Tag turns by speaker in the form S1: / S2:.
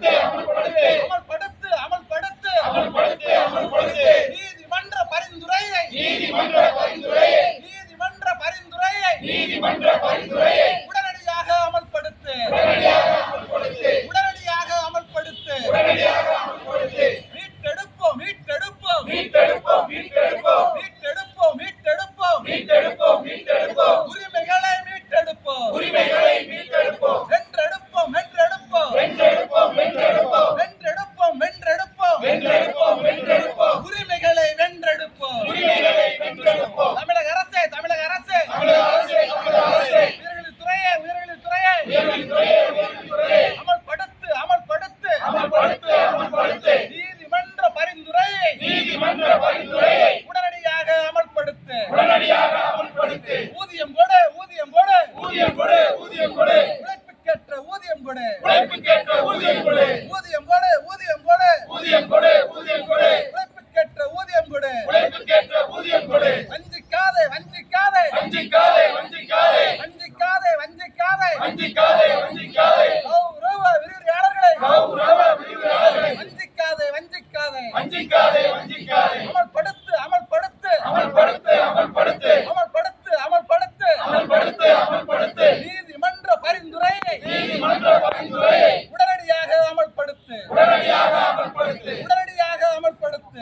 S1: அமல்படுத்து அமல்படுத்து. நீதிமன்ற பரிந்துரையை. நீதிமன்ற பரிந்துரையை. உடனடியாக அமல்படுத்து. உடனடியாக அமல்படுத்து. மீட்டெடுப்போம் மீட்டெடுப்போம். மீட்டெடுப்போம் மீட்டெடுப்போம். உரிமைகளை மீட்டெடுப்போம். வென்றெடுப்போம் பரிந்துரையை உடனடியாக அமல்படுத்து. ஊதியம் கொடு ஊதியம் கொடு. உழைப்புக்கேற்ற ஊதியம் கொடு. ஊதியம் கொடு. ஊதியம் கொடு. உழைப்புக்கேற்ற ஊதியம் கொடு. வஞ்சிக்காதே வஞ்சிக்காதே. வஞ்சிக்காதே வஞ்சிக்காதே. கௌரவ விரிவுரையாளர்களை உடனடியாக அமல்படுத்து. உடனடியாக அமல்படுத்து.